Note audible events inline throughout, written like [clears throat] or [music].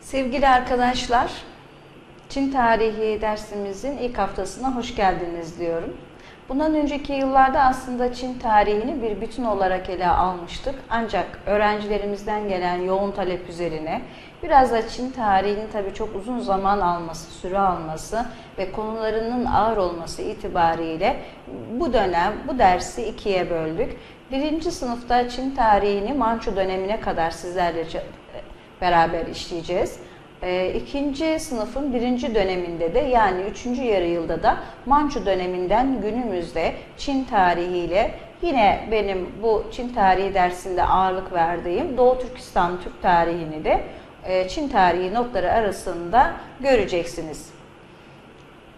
Sevgili arkadaşlar, Çin tarihi dersimizin ilk haftasına hoş geldiniz diyorum. Bundan önceki yıllarda aslında Çin tarihini bir bütün olarak ele almıştık. Ancak öğrencilerimizden gelen yoğun talep üzerine biraz da Çin tarihinin tabii çok uzun zaman alması, süre alması ve konularının ağır olması itibariyle bu dönem, bu dersi ikiye böldük. Birinci sınıfta Çin tarihini Mançu dönemine kadar sizlerle beraber işleyeceğiz. E, ikinci sınıfın birinci döneminde de yani üçüncü yarı yılda da Mançu döneminden günümüzde Çin tarihiyle yine benim bu Çin tarihi dersinde ağırlık verdiğim Doğu Türkistan Türk tarihini de e, Çin tarihi notları arasında göreceksiniz.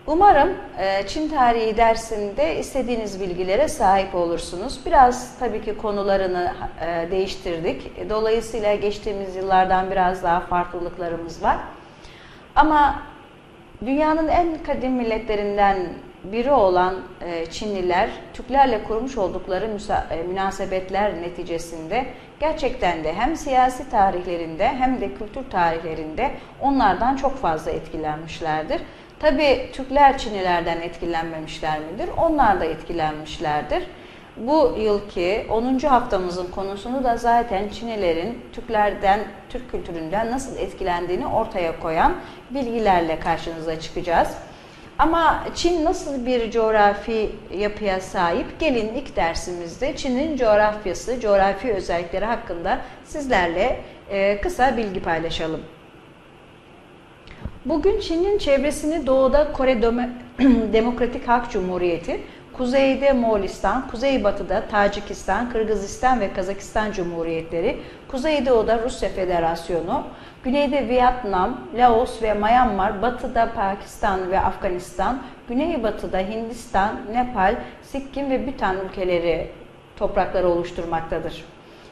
Umarım e, Çin tarihi dersinde istediğiniz bilgilere sahip olursunuz. Biraz tabii ki konularını e, değiştirdik. Dolayısıyla geçtiğimiz yıllardan biraz daha farklılıklarımız var. Ama dünyanın en kadim milletlerinden biri olan e, Çinliler, Türklerle kurmuş oldukları münasebetler neticesinde gerçekten de hem siyasi tarihlerinde hem de kültür tarihlerinde onlardan çok fazla etkilenmişlerdir. Tabi Türkler Çinlilerden etkilenmemişler midir? Onlar da etkilenmişlerdir. Bu yılki 10. haftamızın konusunu da zaten Çinilerin Türklerden, Türk kültüründen nasıl etkilendiğini ortaya koyan bilgilerle karşınıza çıkacağız. Ama Çin nasıl bir coğrafi yapıya sahip? Gelin ilk dersimizde Çin'in coğrafyası, coğrafi özellikleri hakkında sizlerle kısa bilgi paylaşalım. Bugün Çin'in çevresini doğuda Kore [clears throat] Demokratik Halk Cumhuriyeti, kuzeyde Moğolistan, kuzeybatıda Tacikistan, Kırgızistan ve Kazakistan Cumhuriyetleri, kuzeydoğuda Rusya Federasyonu, güneyde Vietnam, Laos ve Myanmar, batıda Pakistan ve Afganistan, güneybatıda Hindistan, Nepal, Sikkim ve Bhutan ülkeleri toprakları oluşturmaktadır.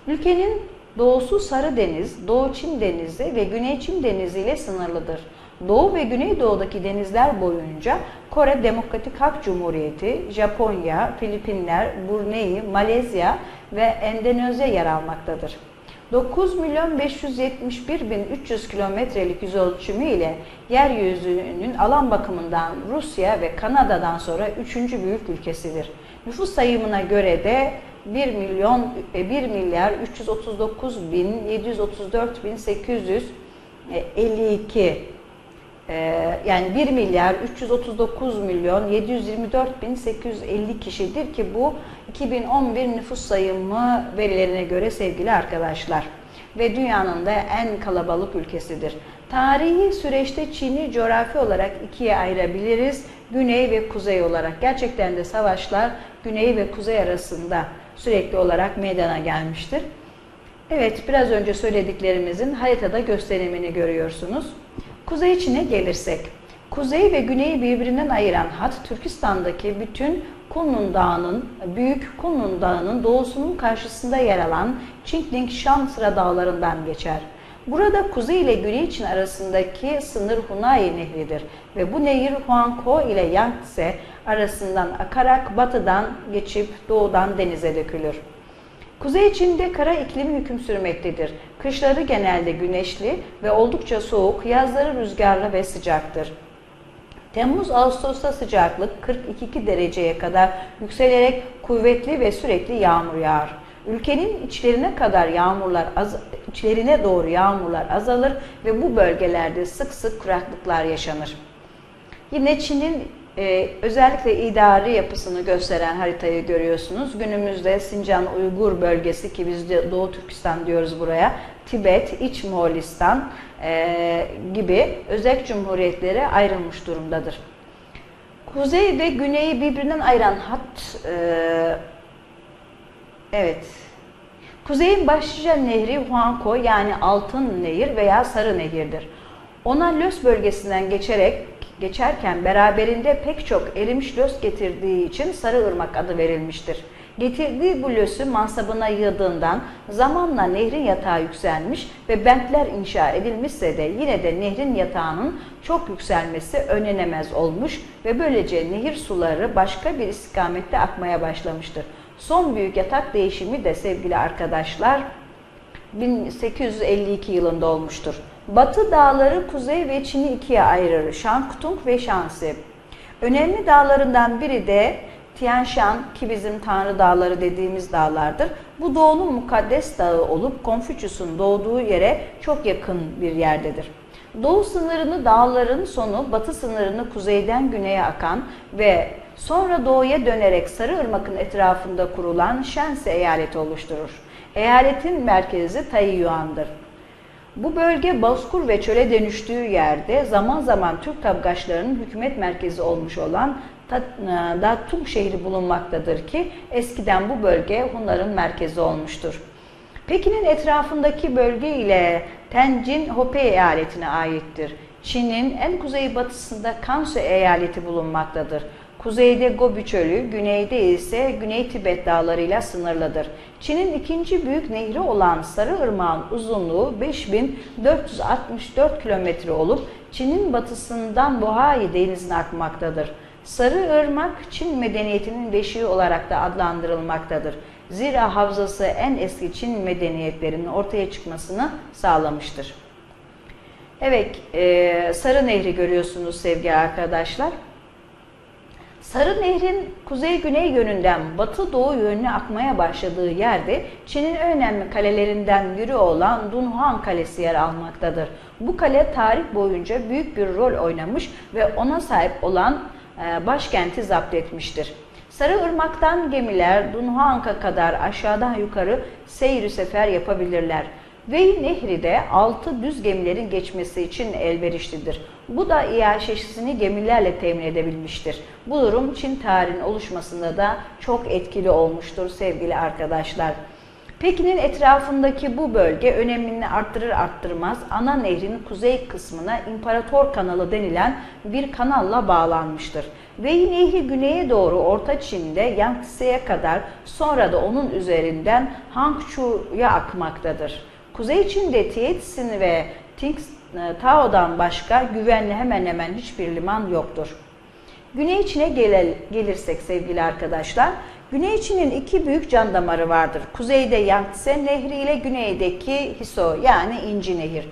Ülkenin doğusu Sarı Deniz, Doğu Çin Denizi ve Güney Çin Denizi ile sınırlıdır. Doğu ve Güneydoğu'daki denizler boyunca Kore Demokratik Halk Cumhuriyeti, Japonya, Filipinler, Brunei, Malezya ve Endonezya yer almaktadır. 9 milyon 571 bin 300 kilometrelik yüz ölçümü ile yeryüzünün alan bakımından Rusya ve Kanada'dan sonra üçüncü büyük ülkesidir. Nüfus sayımına göre de 1 milyon 1 milyar 339 bin 734 bin 852 ee, yani 1 milyar 339 milyon 724 bin 850 kişidir ki bu 2011 nüfus sayımı verilerine göre sevgili arkadaşlar ve dünyanın da en kalabalık ülkesidir. Tarihi süreçte Çin'i coğrafi olarak ikiye ayırabiliriz. Güney ve kuzey olarak. Gerçekten de savaşlar güney ve kuzey arasında sürekli olarak meydana gelmiştir. Evet, biraz önce söylediklerimizin haritada gösterimini görüyorsunuz. Kuzey Çin'e gelirsek, kuzey ve güneyi birbirinden ayıran hat Türkistan'daki bütün Kunlun Dağı'nın, Büyük Kunlun Dağı'nın doğusunun karşısında yer alan Çingling-Shan sıra dağlarından geçer. Burada kuzey ile güney Çin arasındaki sınır Hunai Nehri'dir ve bu nehir Huanghe ile Yangtze arasından akarak batıdan geçip doğudan denize dökülür. Kuzey Çin'de kara iklim hüküm sürmektedir. Kışları genelde güneşli ve oldukça soğuk, yazları rüzgarlı ve sıcaktır. Temmuz-Ağustos'ta sıcaklık 42 dereceye kadar yükselerek kuvvetli ve sürekli yağmur yağar. Ülkenin içlerine kadar yağmurlar az, içlerine doğru yağmurlar azalır ve bu bölgelerde sık sık kuraklıklar yaşanır. Yine Çin'in ee, özellikle idari yapısını gösteren haritayı görüyorsunuz. Günümüzde Sincan Uygur bölgesi ki biz de Doğu Türkistan diyoruz buraya, Tibet, İç Moğolistan e, gibi özel cumhuriyetlere ayrılmış durumdadır. Kuzey ve güneyi birbirinden ayıran hat, e, evet, kuzeyin başlıca nehri Huanghe yani Altın Nehir veya Sarı Nehir'dir. Ona Lös bölgesinden geçerek geçerken beraberinde pek çok erimiş lös getirdiği için Sarı Irmak adı verilmiştir. Getirdiği bu lösü mansabına yığdığından zamanla nehrin yatağı yükselmiş ve bentler inşa edilmişse de yine de nehrin yatağının çok yükselmesi önlenemez olmuş ve böylece nehir suları başka bir istikamette akmaya başlamıştır. Son büyük yatak değişimi de sevgili arkadaşlar 1852 yılında olmuştur. Batı dağları kuzey ve Çin'i ikiye ayırır. Şangtung ve Shanxi. Önemli dağlarından biri de Tian Shan ki bizim Tanrı Dağları dediğimiz dağlardır. Bu doğunun mukaddes dağı olup Konfüçyüs'ün doğduğu yere çok yakın bir yerdedir. Doğu sınırını dağların sonu, batı sınırını kuzeyden güneye akan ve sonra doğuya dönerek Sarıırmak'ın etrafında kurulan Shensi eyaleti oluşturur. Eyaletin merkezi Taiyuan'dır. Bu bölge bozkur ve çöle dönüştüğü yerde zaman zaman Türk tabgaçlarının hükümet merkezi olmuş olan Datung şehri bulunmaktadır ki eskiden bu bölge Hunların merkezi olmuştur. Pekin'in etrafındaki bölge ile Tenjin Hope eyaletine aittir. Çin'in en kuzeybatısında Kansu eyaleti bulunmaktadır. Kuzeyde Gobi Çölü, güneyde ise Güney Tibet dağlarıyla sınırlıdır. Çin'in ikinci büyük nehri olan Sarı Irmak'ın uzunluğu 5464 kilometre olup Çin'in batısından Bohai denizine akmaktadır. Sarı Irmak, Çin medeniyetinin beşiği olarak da adlandırılmaktadır. Zira havzası en eski Çin medeniyetlerinin ortaya çıkmasını sağlamıştır. Evet, e, Sarı Nehri görüyorsunuz sevgili arkadaşlar. Sarı Nehrin kuzey-güney yönünden batı-doğu yönüne akmaya başladığı yerde Çin'in önemli kalelerinden biri olan Dunhuang Kalesi yer almaktadır. Bu kale tarih boyunca büyük bir rol oynamış ve ona sahip olan e, başkenti zapt etmiştir. Sarı Irmak'tan gemiler Dunhuang'a kadar aşağıdan yukarı seyri sefer yapabilirler. Vey Nehri de altı düz gemilerin geçmesi için elverişlidir. Bu da iaşesini gemilerle temin edebilmiştir. Bu durum Çin tarihinin oluşmasında da çok etkili olmuştur sevgili arkadaşlar. Pekin'in etrafındaki bu bölge önemini arttırır arttırmaz ana nehrin kuzey kısmına İmparator Kanalı denilen bir kanalla bağlanmıştır. Wei Nehri güneye doğru Orta Çin'de Yangtze'ye kadar sonra da onun üzerinden Hangzhou'ya akmaktadır. Kuzey Çin'de Tietsin ve Tsingtao'dan başka güvenli hemen hemen hiçbir liman yoktur. Güney Çin'e gelirsek sevgili arkadaşlar, Güney Çin'in iki büyük can damarı vardır. Kuzeyde Yangtze Nehri ile güneydeki Hiso yani İnci Nehir.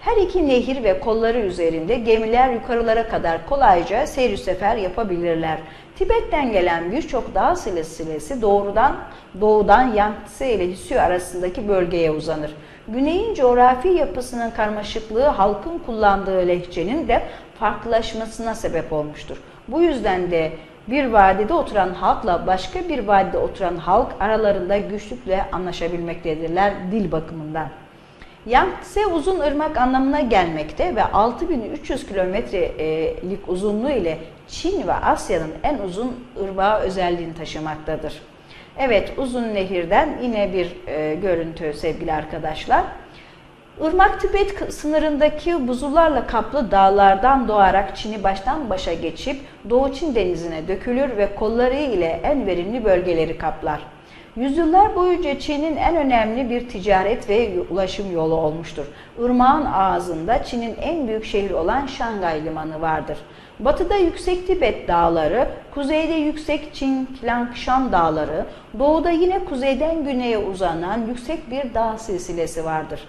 Her iki nehir ve kolları üzerinde gemiler yukarılara kadar kolayca seyir sefer yapabilirler. Tibet'ten gelen birçok dağ silsilesi doğrudan doğudan Yangtze ile Hisio arasındaki bölgeye uzanır. Güneyin coğrafi yapısının karmaşıklığı halkın kullandığı lehçenin de farklılaşmasına sebep olmuştur. Bu yüzden de bir vadide oturan halkla başka bir vadide oturan halk aralarında güçlükle anlaşabilmektedirler dil bakımından. Yangtze uzun ırmak anlamına gelmekte ve 6300 kilometrelik uzunluğu ile Çin ve Asya'nın en uzun ırmağı özelliğini taşımaktadır. Evet uzun nehirden yine bir e, görüntü sevgili arkadaşlar. Irmak Tibet sınırındaki buzullarla kaplı dağlardan doğarak Çin'i baştan başa geçip Doğu Çin denizine dökülür ve kolları ile en verimli bölgeleri kaplar. Yüzyıllar boyunca Çin'in en önemli bir ticaret ve ulaşım yolu olmuştur. Irmağın ağzında Çin'in en büyük şehri olan Şangay Limanı vardır. Batıda yüksek Tibet dağları, kuzeyde yüksek Çin Kilangshan dağları, doğuda yine kuzeyden güneye uzanan yüksek bir dağ silsilesi vardır.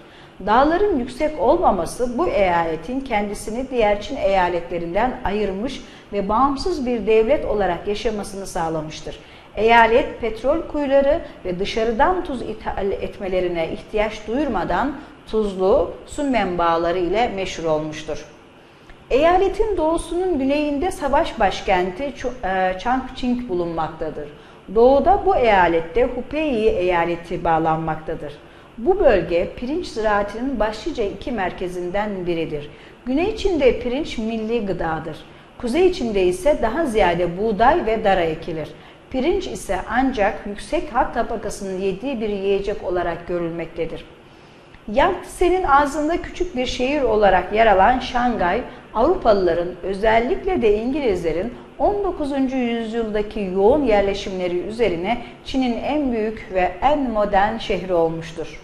Dağların yüksek olmaması bu eyaletin kendisini diğer Çin eyaletlerinden ayırmış ve bağımsız bir devlet olarak yaşamasını sağlamıştır. Eyalet petrol kuyuları ve dışarıdan tuz ithal etmelerine ihtiyaç duyurmadan tuzlu su menbaaları ile meşhur olmuştur. Eyaletin doğusunun güneyinde savaş başkenti e, Changching bulunmaktadır. Doğuda bu eyalette Hubei eyaleti bağlanmaktadır. Bu bölge pirinç ziraatinin başlıca iki merkezinden biridir. Güney Çin'de pirinç milli gıdadır. Kuzey Çin'de ise daha ziyade buğday ve dara ekilir. Pirinç ise ancak yüksek halk tabakasının yediği bir yiyecek olarak görülmektedir. Yangtze'nin ağzında küçük bir şehir olarak yer alan Şangay, Avrupalıların özellikle de İngilizlerin 19. yüzyıldaki yoğun yerleşimleri üzerine Çin'in en büyük ve en modern şehri olmuştur.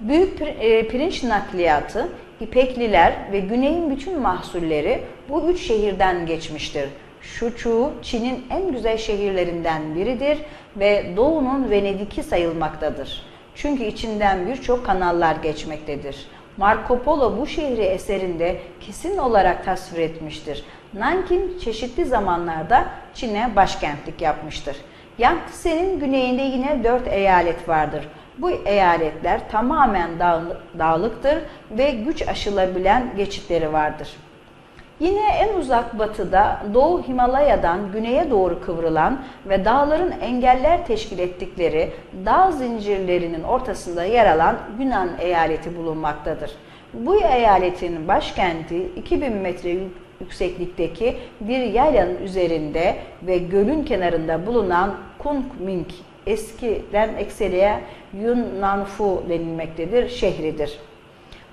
Büyük e, pirinç nakliyatı, İpekliler ve Güney'in bütün mahsulleri bu üç şehirden geçmiştir. Şuçu, Çin'in en güzel şehirlerinden biridir ve Doğu'nun Venedik'i sayılmaktadır. Çünkü içinden birçok kanallar geçmektedir. Marco Polo bu şehri eserinde kesin olarak tasvir etmiştir. Nankin çeşitli zamanlarda Çin'e başkentlik yapmıştır. Yangtze'nin güneyinde yine dört eyalet vardır. Bu eyaletler tamamen dağlıktır ve güç aşılabilen geçitleri vardır. Yine en uzak batıda Doğu Himalaya'dan güneye doğru kıvrılan ve dağların engeller teşkil ettikleri dağ zincirlerinin ortasında yer alan Yunan eyaleti bulunmaktadır. Bu eyaletin başkenti 2000 metre yükseklikteki bir yaylanın üzerinde ve gölün kenarında bulunan Kunming eskiden ekseriye Yunnanfu denilmektedir, şehridir.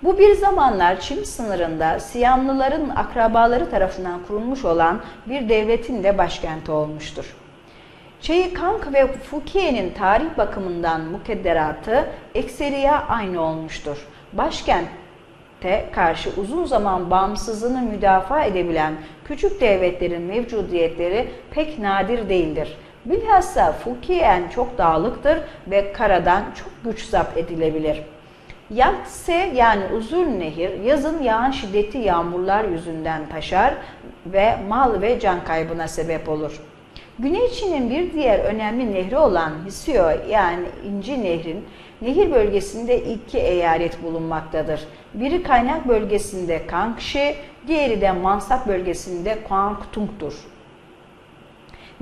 Bu bir zamanlar Çin sınırında Siyamlıların akrabaları tarafından kurulmuş olan bir devletin de başkenti olmuştur. Kang ve Fukie'nin tarih bakımından mukadderatı ekseriye aynı olmuştur. Başkente karşı uzun zaman bağımsızlığını müdafaa edebilen küçük devletlerin mevcudiyetleri pek nadir değildir. Bilhassa Fukien çok dağlıktır ve karadan çok güç zapt edilebilir. Yangtze yani uzun nehir yazın yağan şiddetli yağmurlar yüzünden taşar ve mal ve can kaybına sebep olur. Güney Çin'in bir diğer önemli nehri olan Hisio yani İnci Nehrin nehir bölgesinde iki eyalet bulunmaktadır. Biri kaynak bölgesinde Kangxi, diğeri de Mansap bölgesinde Guangdong'dur.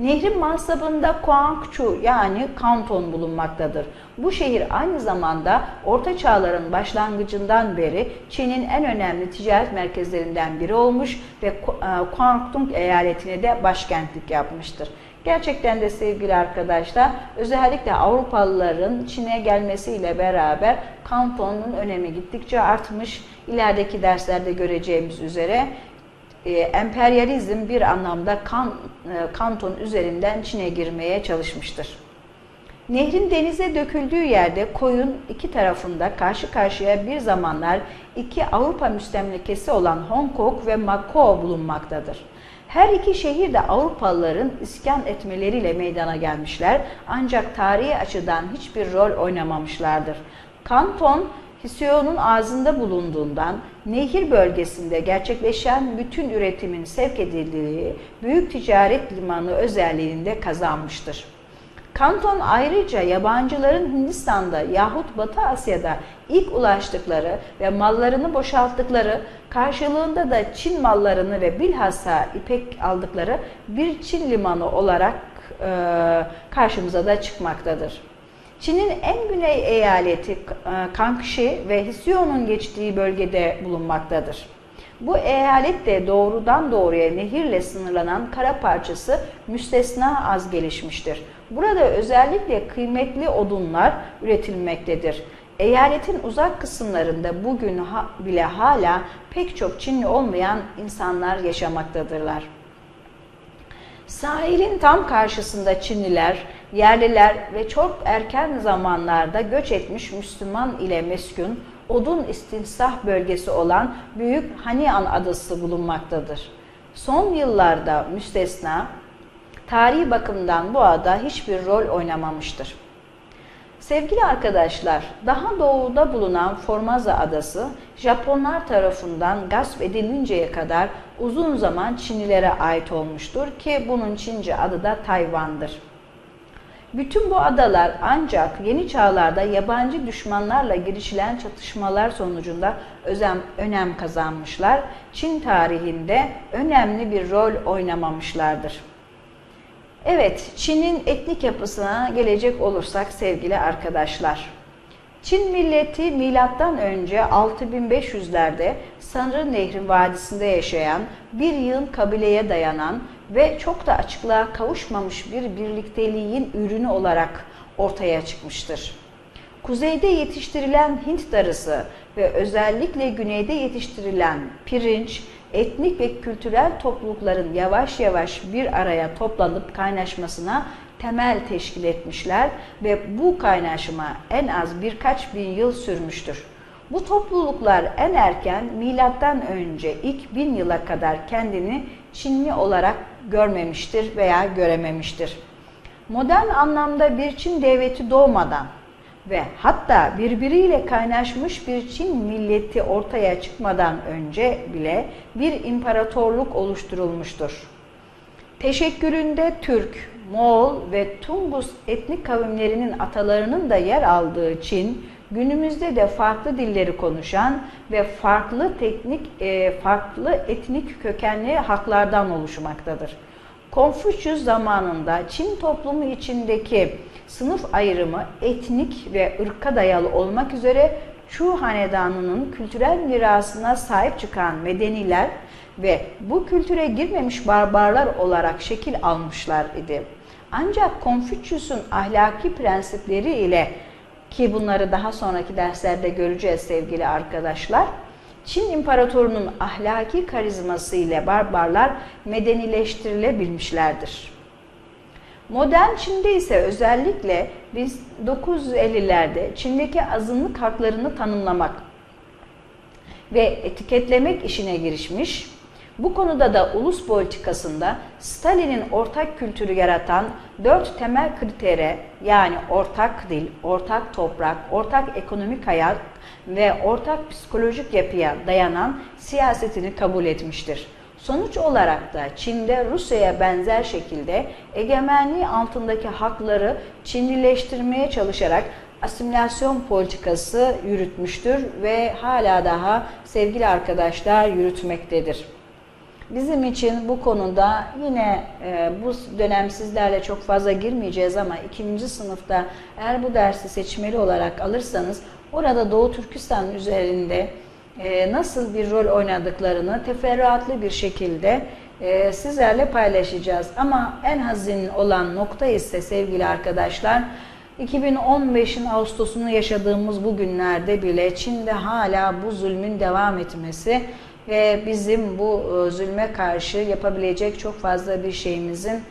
Nehrin mansabında Guangzhou yani kanton bulunmaktadır. Bu şehir aynı zamanda Orta Çağların başlangıcından beri Çin'in en önemli ticaret merkezlerinden biri olmuş ve Guangdong eyaletine de başkentlik yapmıştır. Gerçekten de sevgili arkadaşlar özellikle Avrupalıların Çin'e gelmesiyle beraber kantonun önemi gittikçe artmış. İlerideki derslerde göreceğimiz üzere e, emperyalizm bir anlamda kan, e, kanton üzerinden Çin'e girmeye çalışmıştır. Nehrin denize döküldüğü yerde koyun iki tarafında karşı karşıya bir zamanlar iki Avrupa müstemlekesi olan Hong Kong ve Macao bulunmaktadır. Her iki şehir de Avrupalıların iskan etmeleriyle meydana gelmişler ancak tarihi açıdan hiçbir rol oynamamışlardır. Kanton Hisio'nun ağzında bulunduğundan nehir bölgesinde gerçekleşen bütün üretimin sevk edildiği büyük ticaret limanı özelliğinde kazanmıştır. Kanton ayrıca yabancıların Hindistan'da yahut Batı Asya'da ilk ulaştıkları ve mallarını boşalttıkları karşılığında da Çin mallarını ve bilhassa ipek aldıkları bir Çin limanı olarak e, karşımıza da çıkmaktadır. Çin'in en güney eyaleti e, Kangxi ve Hisio'nun geçtiği bölgede bulunmaktadır. Bu eyalet de doğrudan doğruya nehirle sınırlanan kara parçası müstesna az gelişmiştir. Burada özellikle kıymetli odunlar üretilmektedir. Eyaletin uzak kısımlarında bugün bile hala pek çok Çinli olmayan insanlar yaşamaktadırlar. Sahilin tam karşısında Çinliler, yerliler ve çok erken zamanlarda göç etmiş Müslüman ile meskun odun istinsah bölgesi olan Büyük Hanian Adası bulunmaktadır. Son yıllarda müstesna, tarihi bakımdan bu ada hiçbir rol oynamamıştır. Sevgili arkadaşlar, daha doğuda bulunan Formosa Adası, Japonlar tarafından gasp edilinceye kadar uzun zaman Çinlilere ait olmuştur ki bunun Çince adı da Tayvan'dır. Bütün bu adalar ancak yeni çağlarda yabancı düşmanlarla girişilen çatışmalar sonucunda özem, önem kazanmışlar. Çin tarihinde önemli bir rol oynamamışlardır. Evet, Çin'in etnik yapısına gelecek olursak sevgili arkadaşlar. Çin milleti milattan önce 6500'lerde Sanrı Nehri Vadisi'nde yaşayan bir yığın kabileye dayanan ve çok da açıklığa kavuşmamış bir birlikteliğin ürünü olarak ortaya çıkmıştır. Kuzeyde yetiştirilen Hint darısı ve özellikle güneyde yetiştirilen pirinç, etnik ve kültürel toplulukların yavaş yavaş bir araya toplanıp kaynaşmasına temel teşkil etmişler ve bu kaynaşma en az birkaç bin yıl sürmüştür. Bu topluluklar en erken milattan önce ilk bin yıla kadar kendini Çinli olarak görmemiştir veya görememiştir. Modern anlamda bir Çin devleti doğmadan ve hatta birbiriyle kaynaşmış bir Çin milleti ortaya çıkmadan önce bile bir imparatorluk oluşturulmuştur. Teşekküründe Türk, Moğol ve Tungus etnik kavimlerinin atalarının da yer aldığı Çin, günümüzde de farklı dilleri konuşan ve farklı teknik e, farklı etnik kökenli haklardan oluşmaktadır. Konfüçyüs zamanında Çin toplumu içindeki sınıf ayrımı etnik ve ırka dayalı olmak üzere Chu hanedanının kültürel mirasına sahip çıkan medeniler ve bu kültüre girmemiş barbarlar olarak şekil almışlar idi. Ancak Konfüçyüs'ün ahlaki prensipleri ile ki bunları daha sonraki derslerde göreceğiz sevgili arkadaşlar. Çin İmparatorunun ahlaki karizması ile barbarlar medenileştirilebilmişlerdir. Modern Çin'de ise özellikle biz 950'lerde Çin'deki azınlık haklarını tanımlamak ve etiketlemek işine girişmiş, bu konuda da ulus politikasında Stalin'in ortak kültürü yaratan dört temel kritere yani ortak dil, ortak toprak, ortak ekonomik hayat ve ortak psikolojik yapıya dayanan siyasetini kabul etmiştir. Sonuç olarak da Çin'de Rusya'ya benzer şekilde egemenliği altındaki hakları Çinlileştirmeye çalışarak asimilasyon politikası yürütmüştür ve hala daha sevgili arkadaşlar yürütmektedir. Bizim için bu konuda yine e, bu dönem sizlerle çok fazla girmeyeceğiz ama ikinci sınıfta eğer bu dersi seçmeli olarak alırsanız orada Doğu Türkistan üzerinde e, nasıl bir rol oynadıklarını teferruatlı bir şekilde e, sizlerle paylaşacağız. Ama en hazin olan nokta ise sevgili arkadaşlar 2015'in Ağustos'unu yaşadığımız bu günlerde bile Çin'de hala bu zulmün devam etmesi ve bizim bu e, zulme karşı yapabilecek çok fazla bir şeyimizin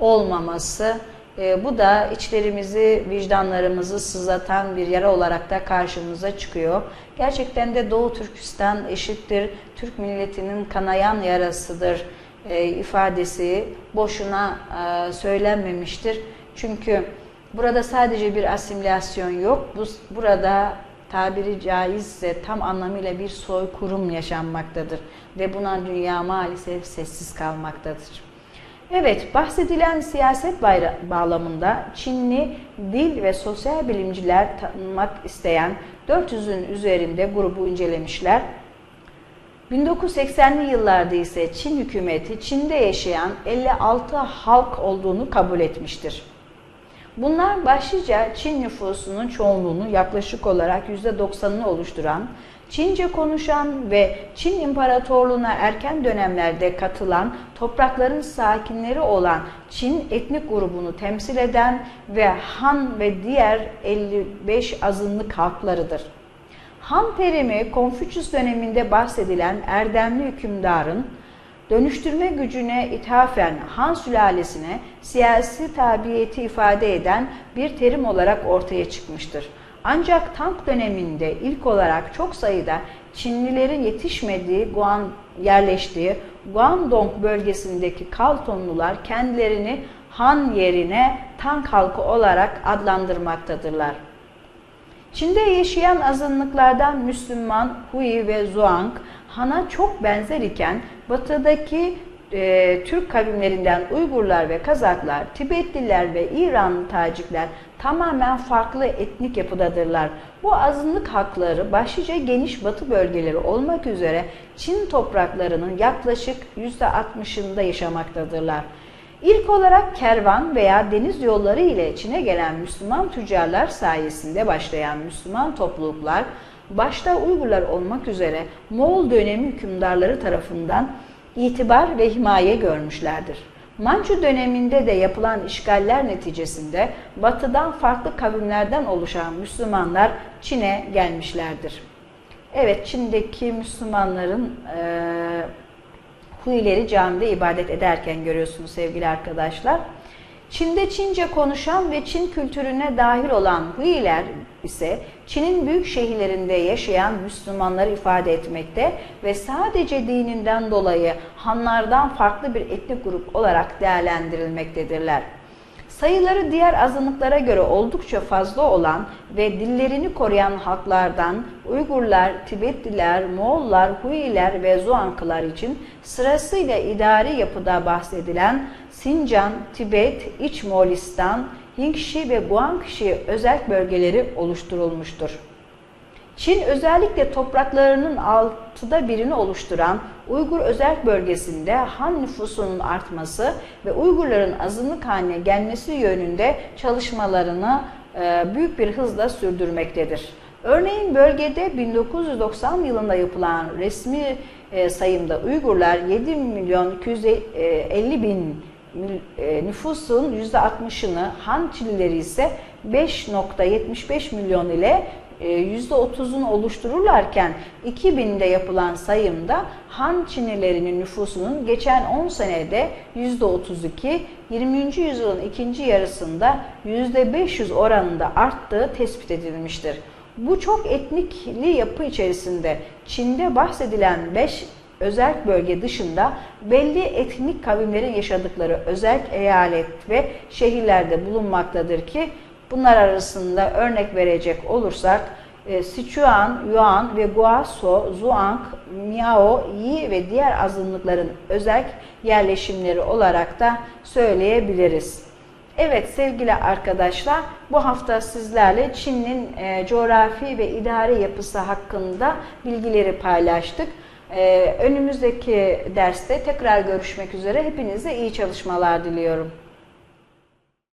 olmaması. E, bu da içlerimizi, vicdanlarımızı sızlatan bir yara olarak da karşımıza çıkıyor. Gerçekten de Doğu Türkistan eşittir, Türk milletinin kanayan yarasıdır e, ifadesi boşuna söylenmemiştir. Çünkü burada sadece bir asimilasyon yok. Bu, burada tabiri caizse tam anlamıyla bir soykurum yaşanmaktadır ve buna dünya maalesef sessiz kalmaktadır. Evet, bahsedilen siyaset bağlamında Çinli dil ve sosyal bilimciler tanımak isteyen 400'ün üzerinde grubu incelemişler. 1980'li yıllarda ise Çin hükümeti Çin'de yaşayan 56 halk olduğunu kabul etmiştir. Bunlar başlıca Çin nüfusunun çoğunluğunu yaklaşık olarak %90'ını oluşturan, Çince konuşan ve Çin İmparatorluğu'na erken dönemlerde katılan toprakların sakinleri olan Çin etnik grubunu temsil eden ve Han ve diğer 55 azınlık halklarıdır. Han terimi Konfüçyüs döneminde bahsedilen erdemli hükümdarın dönüştürme gücüne ithafen Han sülalesine siyasi tabiyeti ifade eden bir terim olarak ortaya çıkmıştır. Ancak Tang döneminde ilk olarak çok sayıda Çinlilerin yetişmediği, Guan yerleştiği Guangdong bölgesindeki Kaltonlular kendilerini Han yerine Tang halkı olarak adlandırmaktadırlar. Çin'de yaşayan azınlıklardan Müslüman, Hui ve Zhuang Han'a çok benzer iken batıdaki e, Türk kavimlerinden Uygurlar ve Kazaklar, Tibetliler ve İran Tacikler tamamen farklı etnik yapıdadırlar. Bu azınlık hakları başlıca geniş batı bölgeleri olmak üzere Çin topraklarının yaklaşık %60'ında yaşamaktadırlar. İlk olarak kervan veya deniz yolları ile Çin'e gelen Müslüman tüccarlar sayesinde başlayan Müslüman topluluklar, başta Uygurlar olmak üzere Moğol dönemi hükümdarları tarafından itibar ve himaye görmüşlerdir. Mançu döneminde de yapılan işgaller neticesinde batıdan farklı kavimlerden oluşan Müslümanlar Çin'e gelmişlerdir. Evet Çin'deki Müslümanların e, Huileri camide ibadet ederken görüyorsunuz sevgili arkadaşlar. Çin'de Çince konuşan ve Çin kültürüne dahil olan Huiler ise Çin'in büyük şehirlerinde yaşayan Müslümanları ifade etmekte ve sadece dininden dolayı Hanlardan farklı bir etnik grup olarak değerlendirilmektedirler. Sayıları diğer azınlıklara göre oldukça fazla olan ve dillerini koruyan halklardan Uygurlar, Tibetliler, Moğollar, Huiler ve Zuankılar için sırasıyla idari yapıda bahsedilen Sincan, Tibet, İç Moğolistan, Hingşi ve Guangxi özel bölgeleri oluşturulmuştur. Çin özellikle topraklarının altıda birini oluşturan Uygur özel bölgesinde Han nüfusunun artması ve Uygurların azınlık haline gelmesi yönünde çalışmalarını e, büyük bir hızla sürdürmektedir. Örneğin bölgede 1990 yılında yapılan resmi e, sayımda Uygurlar 7 milyon 250 bin e, nüfusun %60'ını, Han Çinlileri ise 5.75 milyon ile %30'unu oluştururlarken 2000'de yapılan sayımda Han Çinlilerinin nüfusunun geçen 10 senede %32, 20. yüzyılın ikinci yarısında %500 oranında arttığı tespit edilmiştir. Bu çok etnikli yapı içerisinde Çin'de bahsedilen 5 özel bölge dışında belli etnik kavimlerin yaşadıkları özel eyalet ve şehirlerde bulunmaktadır ki bunlar arasında örnek verecek olursak e, Sichuan, Yuan ve Guangzhou, Zhuang, Miao, Yi ve diğer azınlıkların özel yerleşimleri olarak da söyleyebiliriz. Evet sevgili arkadaşlar bu hafta sizlerle Çin'in e, coğrafi ve idari yapısı hakkında bilgileri paylaştık. E, önümüzdeki derste tekrar görüşmek üzere. Hepinize iyi çalışmalar diliyorum.